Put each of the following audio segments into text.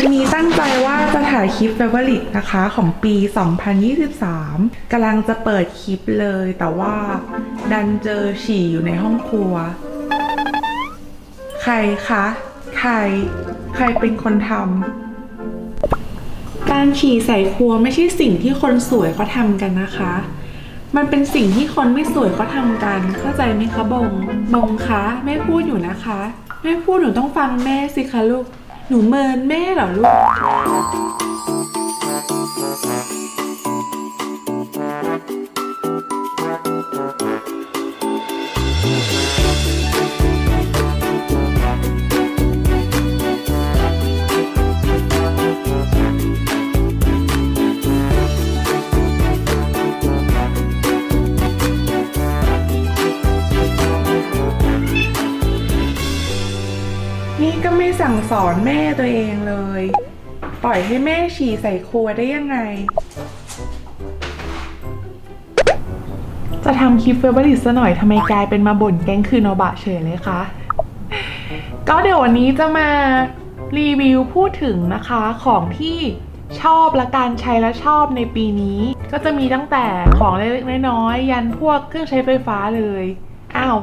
วันนี้ตั้งใจว่าจะถ่ายคลิปเฟเวอริตนะคะของปี 2023 กำลังจะเปิดคลิปเลย แต่ว่าดันเจอฉี่อยู่ในห้องครัว ใครคะ ใคร ใครเป็นคนทำการฉี่ใส่ครัวไม่ใช่สิ่งที่คนสวยเขาทำกันนะคะ มันเป็นสิ่งที่คนไม่สวยเขาทำกัน เข้าใจไหมคะบง บงคะแม่พูดอยู่นะคะแม่พูดหนูต้องฟังแม่สิคะลูก หนูเมินแม่เหรอลูก ก็ไม่สั่งสอนแม่ตัวเองเลย ปล่อยให้แม่ฉี่ใส่ครัวได้ยังไง จะทำคลิปเฟเวอริตซะหน่อยทำไมกลายเป็นมาบ่นแก๊งคือนอบะเฉยเลยคะ ก็เดี๋ยววันนี้จะมารีวิวพูดถึงนะคะของที่ชอบและการใช้และชอบในปีนี้ ก็จะมีตั้งแต่ของเล็กๆน้อยๆยันพวกเครื่องใช้ไฟฟ้าเลย อ้าว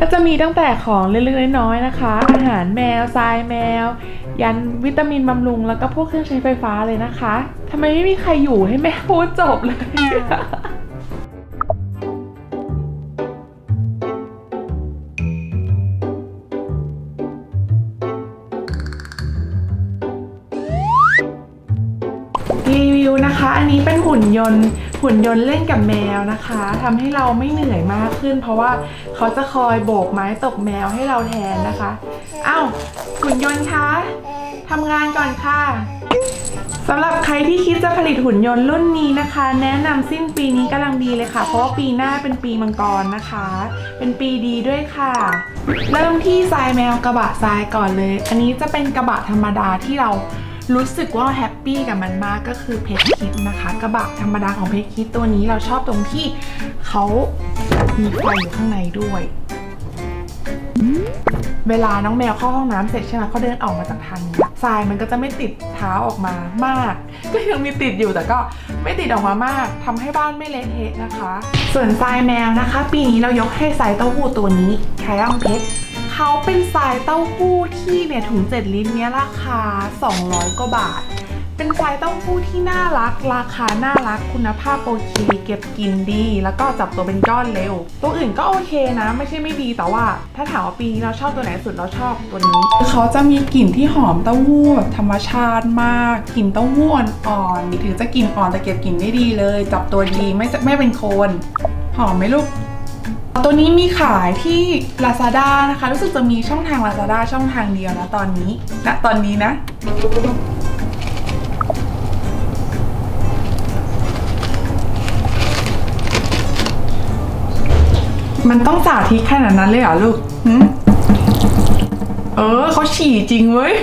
ก็จะมีตั้งแต่ของเล็กๆน้อยๆนะคะ อาหารแมวทรายแมว ยันวิตามินบำรุง แล้วก็พวกเครื่องใช้ไฟฟ้าเลยนะคะทำไมไม่มีใครอยู่ให้แม่พูดจบเลยรีวิวนะคะ อันนี้เป็นหุ่นยนต์ หุ่นยนต์เล่นกับแมวนะคะทำให้เราไม่เหนื่อยมากขึ้น เพราะว่าเขาจะคอยโบกไม้ตกแมวให้เราแทนนะคะอ้าวหุ่นยนต์คะทำงานก่อนค่ะสำหรับใครที่คิดจะผลิตหุ่นยนต์รุ่นนี้นะคะ แนะนำสิ้นปีนี้กำลังดีเลยค่ะ เพราะว่าปีหน้าเป็นปีมังกรนะคะ เป็นปีดีด้วยค่ะ เริ่มที่ทรายแมวกระบะทรายก่อนเลย อันนี้จะเป็นกระบะธรรมดาที่เรา รู้สึกว่าแฮปปี้กับมันมากก็คือเพชรคิดนะคะ กระบะธรรมดาของเพชรคิดตัวนี้เราชอบตรงที่เขามีไฟอยู่ข้างในด้วย เวลาน้องแมวเข้าห้องน้ำเสร็จใช่ไหมเขาเดินออกมาจากทางนี้ทรายมันก็จะไม่ติดเท้าออกมามาก ก็ยังมีติดอยู่แต่ก็ไม่ติดออกมามากทำให้บ้านไม่เละเทะนะคะ ส่วนทรายแมวนะคะ ปีนี้เรายกให้ทรายเต้าหู้ตัวนี้ไทรอัมเพชร เขาเป็นทรายเต้าหู้ที่เนี่ยถุง 7 ลิตรเนี้ยราคา 200 กว่าบาท เป็นทรายเต้าหู้ที่น่ารัก ราคาน่ารักคุณภาพโอเคเก็บกินดี แล้วก็จับตัวเป็นก้อนเร็ว ตัวอื่นก็โอเคนะ ไม่ใช่ไม่ดีแต่ว่า ถ้าถามว่าปีนี้เราชอบตัวไหนสุดเราชอบตัวนี้เขาจะมีกลิ่นที่หอมเต้าหู้แบบธรรมชาติมากกลิ่นเต้าหู้อ่อนๆถึงจะกลิ่นอ่อนแต่เก็บกลิ่นได้ดีเลย จับตัวดีไม่ไม่เป็นโคนหอมไหมลูก ตัวนี้มีขายที่ Lazada นะคะ รู้สึกจะมีช่องทาง Lazada ช่องทางเดียวนะตอนนี้ณตอนนี้นะ มันต้องสาธิตขนาดนั้นเลยเหรอลูกหึเออเขาฉี่จริงเว้ย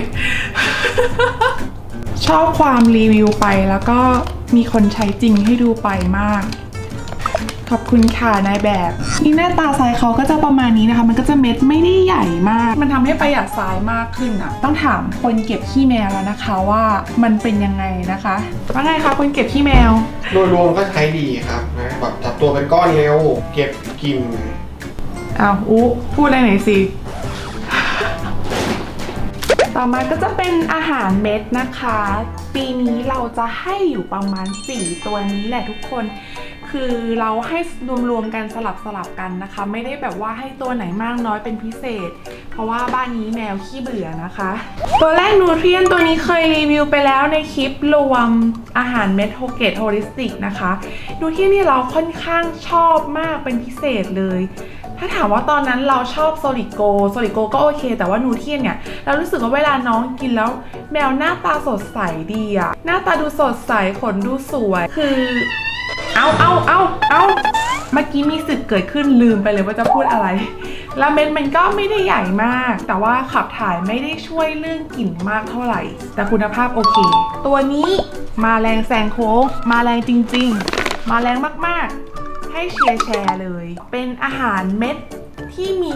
ชอบความรีวิวไปแล้วก็มีคนใช้จริงให้ดูไปมาก ขอบคุณค่ะนายแบบ นี่หน้าตาทรายเขาก็จะประมาณนี้นะคะ มันก็จะเม็ดไม่ได้ใหญ่มาก มันทำให้ประหยัดทรายมากขึ้นอะ ต้องถามคนเก็บขี้แมวแล้วนะคะว่ามันเป็นยังไงนะคะว่าไงคะคนเก็บขี้แมว โดยรวมก็ใช้ดีครับนะแบบจับตัวเป็นก้อนเร็ว เก็บกลิ่นอ้าวอู้พูดอะไรหน่อยสิต่อมาก็จะเป็นอาหารเม็ดนะคะ ปีนี้เราจะให้อยู่ประมาณ 4 ตัวนี้แหละทุกคน คือเราให้รวมๆกันสลับสลับๆกันนะคะ ไม่ได้แบบว่าให้ตัวไหนมากน้อยเป็นพิเศษ เพราะว่าบ้านนี้แมวขี้เบื่อนะคะ ตัวแรกนูเทรียนตัวนี้เคยรีวิวไปแล้วในคลิปรวมอาหารเม็ดโฮเกตโฮลิสติกนะคะนูเทรียนนี่เราค่อนข้างชอบมากเป็นพิเศษเลยถ้าถามว่าตอนนั้นเราชอบโซลิโกโซลิโกก็โอเค แต่ว่านูเทียนเนี่ย เรารู้สึกว่าเวลาน้องกินแล้ว แมวหน้าตาสดใสดีอะหน้าตาดูสดใสขนดูสวย คือ เอาเอาเอาเอาเมื่อกี้มีสึกเกิดขึ้นลืมไปเลยว่าจะพูดอะไร แล้วเม็ดมันก็ไม่ได้ใหญ่มาก แต่ว่าขับถ่ายไม่ได้ช่วยเรื่องกลิ่นมากเท่าไหร่ แต่คุณภาพโอเค ตัวนี้มาแรงแซงโค้ง มาแรงจริง ๆ มาแรงมากๆ ให้เชียร์แชร์เลย เป็นอาหารเม็ด ที่มี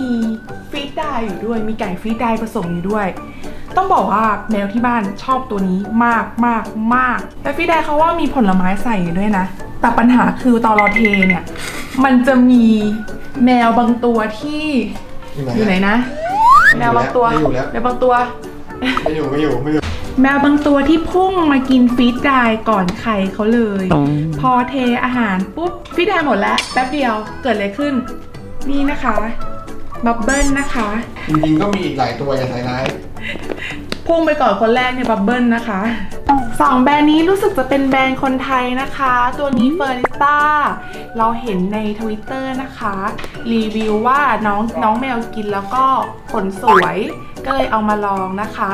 ฟรีดไดร์อยู่ด้วย มีไก่ฟรีดไดร์ผสมอยู่ด้วย ต้องบอกว่าแมวที่บ้านชอบตัวนี้มากมากมากแต่พี่แดเขาว่ามีผลไม้ใส่ด้วยนะ แต่ปัญหาคือตอนเราเทเนี่ย มันจะมีแมวบางตัวที่อยู่ไหนนะ แมวบางตัวไม่อยู่แล้ว แมวบางตัว ไม่อยู่ไม่อยู่ไม่อยู่แมวบางตัวที่พุ่งมากินฟีดได้ก่อนใครเขาเลย พอเทอาหารปุ๊บฟีดได้หมดแล้วแป๊บเดียวเกิดอะไรขึ้น นี่นะคะบับเบิ้ลนะคะ จริงๆก็มีอีกหลายตัวอย่าใส่ร้ายพุ่งไปก่อนคนแรกเนี่ยบับเบิ้ลนะคะสองแบรนด์นี้รู้สึกจะเป็นแบรนด์คนไทยนะคะ ตัวนี้เฟอร์นิต้าเราเห็นในทวิตเตอร์นะคะ รีวิวว่าน้องน้องแมวกินแล้วก็ขนสวยก็เลยเอามาลองนะคะ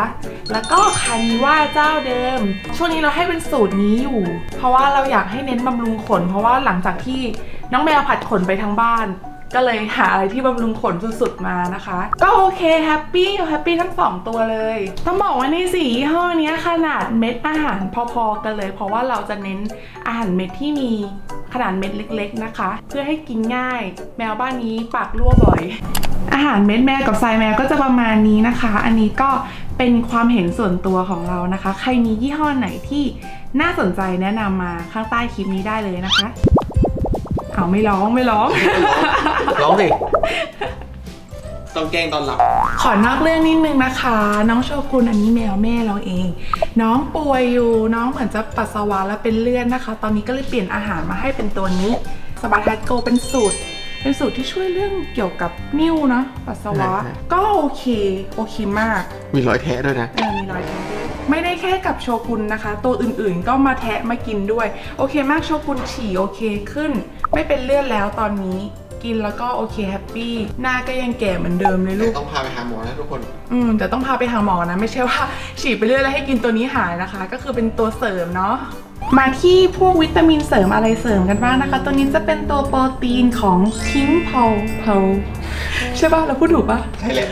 แล้วก็คานิว่าเจ้าเดิม ช่วงนี้เราให้เป็นสูตรนี้อยู่ เพราะว่าเราอยากให้เน้นบำรุงขน เพราะว่าหลังจากที่น้องแมวผัดขนไปทั้งบ้าน ก็เลยหาอะไรที่บำรุงขนสุดๆมานะคะ ก็โอเคแฮปปี้แฮปปี้ทั้งสองตัวเลย ต้องบอกว่าในสียี่ห้อเนี้ยขนาดเม็ดอาหารพอๆกันเลย เพราะว่าเราจะเน้นอาหารเม็ดที่มีขนาดเม็ดเล็ก ๆนะคะ เพื่อให้กินง่าย แมวบ้านนี้ปากรั่วบ่อย อาหารเม็ดแมวกับทรายแมวก็จะประมาณนี้นะคะ อันนี้ก็เป็นความเห็นส่วนตัวของเรานะคะ ใครมียี่ห้อไหนที่น่าสนใจแนะนำมาข้างใต้คลิปนี้ได้เลยนะคะ เอาไม่ร้องไม่ร้อง ร้องสิ ต้องแกล้งตอนหลับ ขอนอกเรื่องนิดนึงนะคะ น้องโชกุนอันนี้แมวแม่เราเอง น้องป่วยอยู่น้องเหมือนจะปัสสาวะแล้วเป็นเลือดนะคะ ตอนนี้ก็เลยเปลี่ยนอาหารมาให้เป็นตัวนี้สบาทัสโกเป็นสูตร เป็นสูตรที่ช่วยเรื่องเกี่ยวกับนิ่วเนอะปัสสาวะใช่ ก็โอเค โอเคมากมีรอยแท้ด้วยนะ เออมีรอยแทะ ไม่ได้แค่กับโชกุนนะคะ ตัวอื่นๆก็มาแทะมากินด้วย โอเคมากโชกุนฉี่โอเคขึ้น ไม่เป็นเลือดแล้วตอนนี้กินแล้วก็โอเคแฮปปี้หน้าก็ยังแก่เหมือนเดิมเลยลูแต่กต้องพาไปหาหมอนะทุกคน อืมแต่ต้องพาไปหาหมอนะ ไม่ใช่ว่าฉีดไปเรื่อยแล้วให้กินตัวนี้หายนะคะ ก็คือเป็นตัวเสริมเนาะมาที่พวกวิตามินเสริมอะไรเสริมกันบ้างนะคะ ตัวนี้จะเป็นตัวโปรตีนของพิงเพลเพลใช่ป่ะเราพูดถูกป่ะใช่แหละ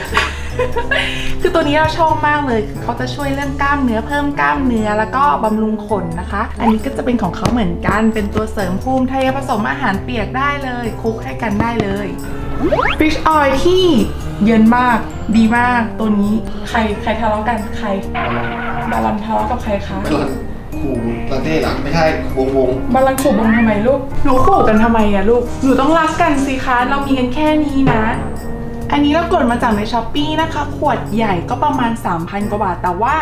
คือตัวนี้เราชอบมากเลยคือเขาจะช่วยเรื่องกล้ามเนื้อเพิ่มกล้ามเนื้อแล้วก็บำรุงขนนะคะ อันนี้ก็จะเป็นของเขาเหมือนกันเป็นตัวเสริมภูมิไทยผสมอาหารเปียกได้เลยคลุกให้กันได้เลย Fish Oil ที่เย็นมากดีมากตัวนี้ใครใครทะเลาะกันใครบาลันทะเลาะกับใครคะไม่หลังขู่ลาเต้หลังไม่ใช่วงวงบาลันขู่บังทำไมลูกหนูขู่กันทำไมอะลูกหนูต้องรักกันสิคะเรามีกันแค่นี้นะ อันนี้เรากดมาจากในช้อปปีนะคะ ขวดใหญ่ก็ประมาณ 3,000 กว่าบาท แต่ว่า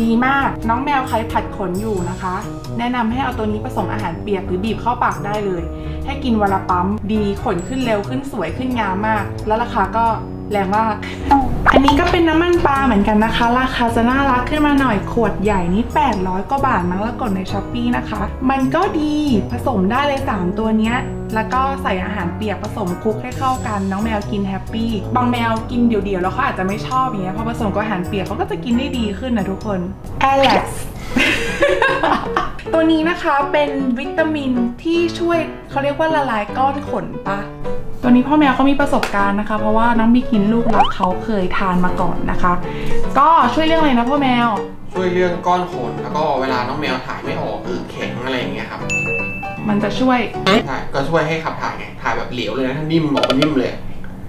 ดีมาก น้องแมวใครผัดขนอยู่นะคะ แนะนำให้เอาตัวนี้ผสมอาหารเปียกหรือบีบเข้าปากได้เลย ให้กินวันละปั๊ม ดีขนขึ้นเร็วขึ้นสวยขึ้นงามมาก แล้วราคาก็แรงมาก อันนี้ก็เป็นน้ำมันปลาเหมือนกันนะคะ ราคาจะน่ารักขึ้นมาหน่อยขวดใหญ่นี่800กว่าบาทมั้งแล้วกดในช้อปปีนะคะ มันก็ดีผสมได้เลย 3 ตัวเนี้ย แล้วก็ใส่อาหารเปียกผสมคลุกให้เข้ากัน น้องแมวกินแฮปปี้ บางแมวกินเดี่ยวๆแล้วเขาอาจจะไม่ชอบอย่างเงี้ยพอผสมกับอาหารเปียกเขาก็จะกินได้ดีขึ้นนะทุกคน Alex ตัวนี้นะคะเป็นวิตามินที่ช่วยเขาเรียกว่าละลายก้อนขนปะตัวนี้พ่อแมวเขามีประสบการณ์นะคะ เพราะว่าน้องบิกินลูกรักเขาเคยทานมาก่อนนะคะ ก็ช่วยเรื่องอะไรนะพ่อแมว ช่วยเรื่องก้อนขนแล้วก็เวลาน้องแมวถ่ายไม่ออกอือแข็งอะไรอย่างเงี้ยครับ มันจะช่วย ใช่ก็ช่วยให้ขับถ่ายไงถ่ายแบบเหลวเลยนะถ้านิ่มบอกว่านิ่มเลย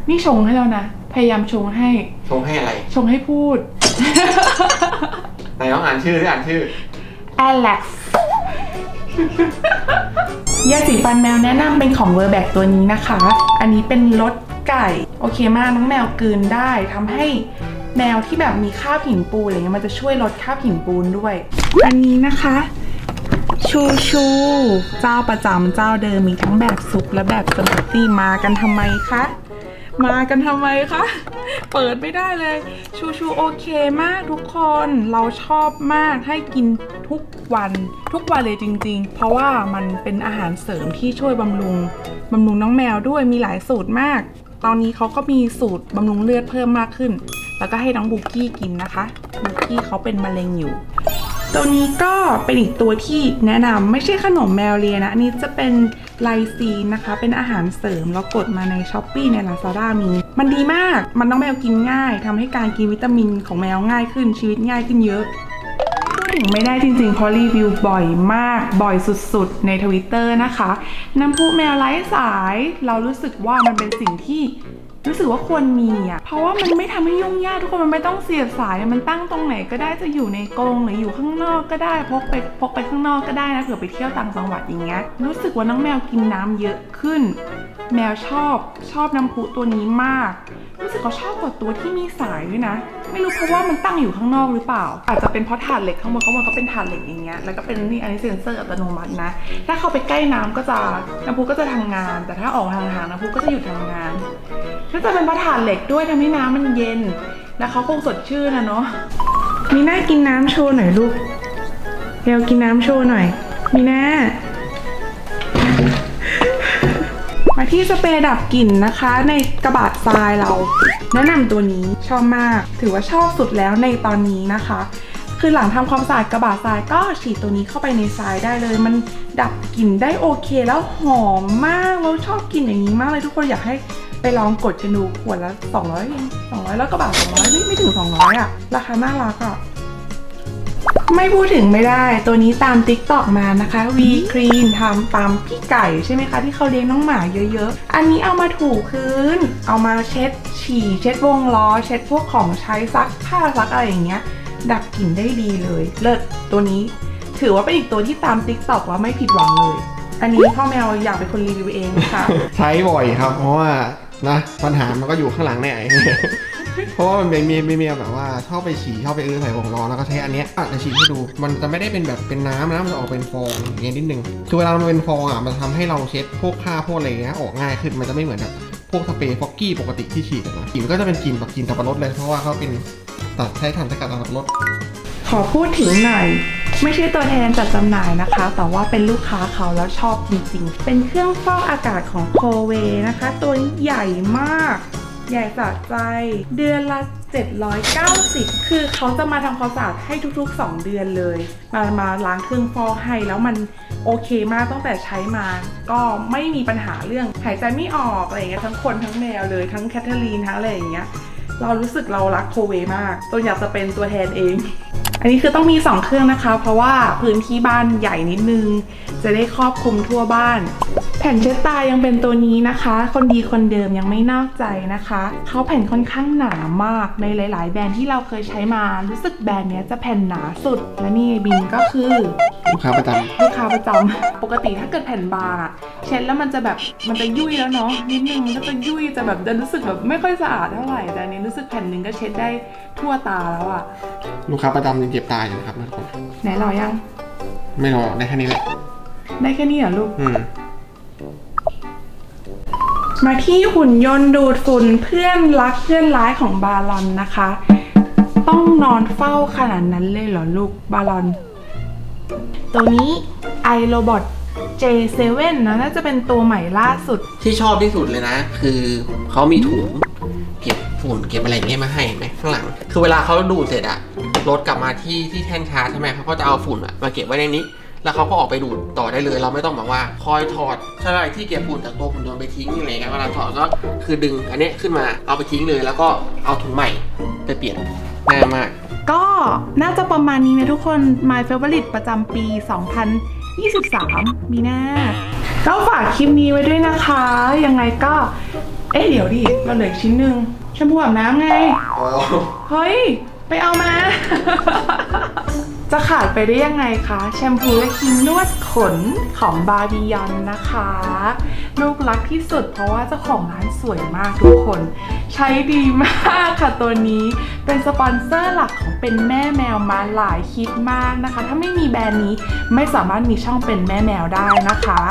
นี่ชงให้แล้วนะ พยายามชงให้ ชงให้อะไรชงให้พูด ไหนน้องอ่านชื่อที่อ่านชื่อ Alex ยาสีฟันแมวแนะนำเป็นของเวอร์แบกตัวนี้นะคะ อันนี้เป็นรสไก่ โอเคมากน้องแมวกลืนได้ทำให้แมวที่แบบมีคราบหินปูนอะไรเงี้ยมันจะช่วยลดคราบหินปูนด้วย อันนี้นะคะ ชูชูเจ้าประจำเจ้าเดิมมีทั้งแบบซุปและแบบสมูทตี้มากันทำไมคะ มากันทำไมคะ เปิดไม่ได้เลย ชูชูโอเคมากทุกคนเราชอบมากให้กินทุกวันทุกวันเลยจริง ๆ เพราะว่ามันเป็นอาหารเสริมที่ช่วยบำรุงบำรุงน้องแมวด้วยมีหลายสูตรมาก ตอนนี้เขาก็มีสูตรบำรุงเลือดเพิ่มมากขึ้น แล้วก็ให้น้องบุกกี้กินนะคะบุกกี้เขาเป็นมะเร็งอยู่ ตัวนี้ก็เป็นอีกตัวที่แนะนำไม่ใช่ขนมแมวเลียนะอันนี้จะเป็นไลซีนนะคะ เป็นอาหารเสริมแล้วกดมาใน s h อ p e e ใน Lazada มี มันดีมากมันน้องแมวกินง่ายทำให้การกินวิตามินของแมวง่ายขึ้นชีวิตง่ายขึ้นเยอะถึงไม่ได้จริงๆเพราะรีวิวบ่อยมากบ่อยสุดๆ ในทวิตเตอร์นะคะ น้ำพุแมวไร้สาย เรารู้สึกว่ามันเป็นสิ่งที่ รู้สึกว่าควรมีอะ เพราะว่ามันไม่ทำให้ยุ่งยากทุกคนมันไม่ต้องเสียบสายมันตั้งตรงไหนก็ได้จะอยู่ในกรงหรืออยู่ข้างนอกก็ได้พกไปพกไปข้างนอกก็ได้นะเผื่อไปเที่ยวต่างจังหวัดอย่างเงี้ยรู้สึกว่าน้องแมวกินน้ำเยอะขึ้น แมวชอบชอบน้ำพุตัวนี้มาก รู้สึกเขาชอบกว่าตัวที่มีสายด้วยนะ ไม่รู้เพราะว่ามันตั้งอยู่ข้างนอกหรือเปล่า อาจจะเป็นเพราะถาดเหล็กข้างบนข้างบนก็เป็นถาดเหล็กอย่างเงี้ยแล้วก็เป็นนี่อันนี้เซ็นเซอร์อัตโนมัตินะ ถ้าเข้าไปใกล้น้ำก็จะน้ำพุก็จะทำงาน แต่ถ้าออกห่างๆน้ำพุก็จะหยุดทำงานก็จะเป็นเพราะถาดเหล็กด้วยทำให้น้ำมันเย็นแล้วเขาคงสดชื่นนะเนาะมีน่ากินน้ำโชว์หน่อยลูกเดี๋ยวกินน้ำโชว์หน่อย มีน่ามาที่สเปรย์ดับกลิ่นนะคะ ในกระบะ ทรายเรา แนะนำตัวนี้ชอบมาก ถือว่าชอบสุดแล้วในตอนนี้นะคะ คือหลังทำความสะอาดกระบะทรายก็ฉีดตัวนี้เข้าไปในทรายได้เลย มันดับกลิ่นได้โอเคแล้วหอมมากเราชอบกลิ่นอย่างนี้มากเลยทุกคนอยากให้ไปลองกดกันดูขวดละ200เอง200 แล้วกระบะ200ไม่ไม่ถึง 200อะราคาน่ารักอะ ไม่พูดถึงไม่ได้ ตัวนี้ตาม t ิ k t o k มานะคะ V Clean ทำตามพี่ไก่ใช่ไหมคะ ที่เขาเลี้ยงน้องหมาเยอะๆ อันนี้เอามาถูพื้น เอามาเช็ดฉี่ เช็ดวงล้อ เช็ดพวกของใช้ซักผ้าซักอะไรอย่างเงี้ย ดับกลิ่นได้ดีเลย เลิศตัวนี้ ถือว่าเป็นอีกตัวที่ตาม t ิ k t o k ว่าไม่ผิดหวังเลย อันนี้พ่อแมวอยากเป็นคนรีวิวเองค่ะ ใช้บ่อยครับ เพราะว่านะปัญหามันก็อยู่ข้างหลังเนี่ยไอ เพราะว่ามันเป็นเมีมีแบบว่าชอบไปฉี่ชอบไปเอื้อใส่วงล้อนแล้วก็ใช้อันเนี้ยอะจะฉีดให้ดู มันจะไม่ได้เป็นแบบเป็นน้ำนะมันจะออกเป็นฟองอย่างเงี้ยนิดนึงคือเวลามันเป็นฟองอะมันทำให้เราเช็ดพวกผ้าพวกอะไรเงี้ยออกง่ายขึ้นมันจะไม่เหมือนแบบพวกสเปรย์ฟอกกี้ปกติที่ฉีดนะกลิ่นก็จะเป็นกลิ่นแบบกลิ่นสับปะรดเลยเพราะว่าเขาเป็นตัดใช้ทำสกัดสับปะรดขอพูดถึงหน่อยไม่ใช่ตัวแทนจัดจำหน่ายนะคะ แต่ว่าเป็นลูกค้าเขาแล้วชอบจริงๆ เป็นเครื่องฟอกอากาศของโคเวนะคะ ตัวใหญ่มาก ใหญ่สะใจ เดือนละ 790 คือเขาจะมาทำความสะอาดให้ทุก ๆ 2 เดือนเลย มามาล้างเครื่องฟอกให้แล้วมันโอเคมากตั้งแต่ใช้มา ก็ไม่มีปัญหาเรื่องหายใจไม่ออกอะไรอย่างเงี้ยทั้งคนทั้งแมวเลยทั้งแคทเธอรีนทั้งอะไรอย่างเงี้ยเรารู้สึกเรารักโคเวมากตัวอยากจะเป็นตัวแทนเอง นนี้คือต้องมี 2 เครื่องนะคะ เพราะว่าพื้นที่บ้านใหญ่นิดนึง จะได้ครอบคลุมทั่วบ้าน แผ่นเช็ดตายังเป็นตัวนี้นะคะ คนดีคนเดิมยังไม่นอกใจนะคะเขาแผ่นค่อนข้างหนามากในหลาย ๆ แบรนด์ที่เราเคยใช้มารู้สึกแบรนด์เนี้ยจะแผ่นหนาสุด และนี่บินก็คือลูกค้าประจำลูกค้าประจำปกติถ้าเกิดแผ่นบางอะเช็ดแล้วมันจะแบบมันจะยุ่ยแล้วเนาะนิดนึงมันก็จะยุ่ยจะแบบจะรู้สึกแบบไม่ค่อยสะอาดเท่าไหร่แต่อันนี้รู้สึกแผ่นหนึ่งก็เช็ดได้ทั่วตาแล้วอะลูกค้าประจำยังเจ็บตายอยู่นะครับทุกคนไหนรอยัง ไม่รอได้แค่นี้แหละได้แค่นี้เหรอลูก อืมมาที่หุ่นยนต์ดูดฝุ่นเพื่อนรักเพื่อนร้ายของบาลอนนะคะ ต้องนอนเฝ้าขนาดนั้นเลยเหรอลูกบาลอน ตัวนี้ iRobot J7 นะน่าจะเป็นตัวใหม่ล่าสุด ที่ชอบที่สุดเลยนะ คือเขามีถุงเก็บฝุ่นเก็บอะไรอย่างเงี้ยมาให้เห็นไหมข้างหลัง คือเวลาเขาดูดเสร็จอะ รถกลับมาที่ที่แท่นชาร์จใช่ไหมเขาก็จะเอาฝุ่นอะมาเก็บไว้ในนี้ แล้วเขาก็ออกไปดูดต่อได้เลย เราไม่ต้องแบบว่าคอยถอดใช่ที่เก็บฝุ่นจากตัวฝุ่นยนต์ไปทิ้งอะไรเงี้ยเวลาถอดก็คือดึงอันเนี้ยขึ้นมาเอาไปทิ้งเลย แล้วก็เอาถุงใหม่ไปเปลี่ยนง่ายมากก็น่าจะประมาณนี้นะทุกคน My Favorite ประจำปี 2023 มีนาก็ฝากคลิปนี้ไว้ด้วยนะคะ ยังไงก็ เอ๊ะเดี๋ยวดิเราเหลืออกชิ้นหนึ่งแชมพูอาบน้ำไงอ๋อเฮ้ย ไปเอามา จะขาดไปได้ยังไงคะ แชมพูและครีมนวดขนของบาร์บียอนนะคะ ลูกรักที่สุดเพราะว่าเจ้าของร้านสวยมากทุกคน ใช้ดีมากค่ะตัวนี้เป็นสปอนเซอร์หลักของเป็นแม่แมวมาหลายคลิปมากนะคะ ถ้าไม่มีแบรนด์นี้ไม่สามารถมีช่องเป็นแม่แมวได้นะคะ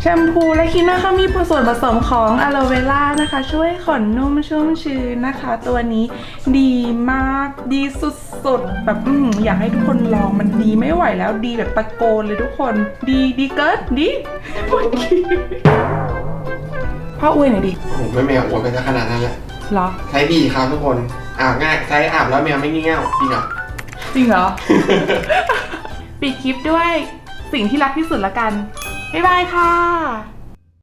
แชมพูและครีมนะคะมีส่วนผสมของอะโลเวล่านะคะ ช่วยขนนุ่มชุ่มชื้นนะคะ ตัวนี้ดีมากดีสุดๆแบบอืมอยากให้ทุกคนลองมันดีไม่ไหวแล้วดีแบบตะโกนเลยทุกคน ดีดีเกินดีเมื่อกี้พ่ออวยหน่อยดิโอ้โหไม่แมวอวดไปซะขนาดนั้นแหละเหรอ ใช้ดีครับทุกคนอาบง่ายใช้อาบแล้วแมวไม่งี่เง่าจริงเหรอ จริงเหรอ ปิดคลิปด้วยสิ่งที่รักที่สุดละกัน บ๊ายบายค่ะ